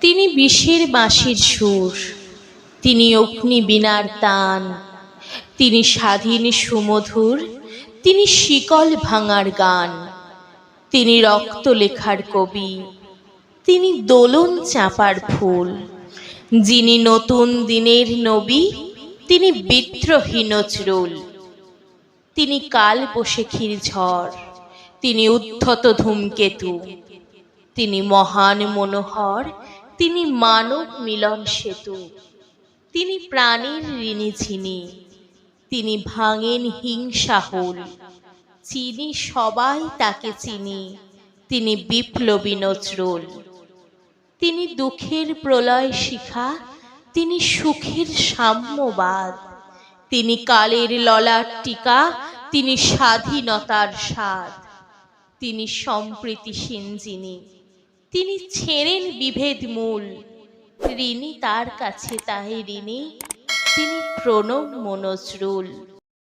তিনি বিষের বাঁশির সুর, তিনি অগ্নি বীণার তান, তিনি স্বাধীন সুমধুর, তিনি শিকল ভাঙার গান, তিনি রক্ত লেখার কবি, তিনি দোলন চাপার ফুল, যিনি নতুন দিনের নবী, তিনি বিদ্রোহী নজরুল তিনি কাল বসেখির ঝড়, তিনি উদ্ধত ধূমকেতু, তিনি মহান মনোহর তিনি মানব মিলন সেতু। তিনি প্রাণীর ঋণী ঝিনি তিনি ভাঙেন হিংসা হুল। চিনি সবাই তাকে চিনি। তিনি বিপ্লবী নজরুল। তিনি দুঃখের প্রলয় শিখা। তিনি সুখের সাম্যবাদ। তিনি কালের ললার টিকা। তিনি স্বাধীনতার স্বাদ। তিনি সম্প্রীতিশীল যিনি। তিনি ছেড়েন বিভেদ মূল। ঋণী তার কাছে তাহে ঋণী তিনি প্রণব মনজরুল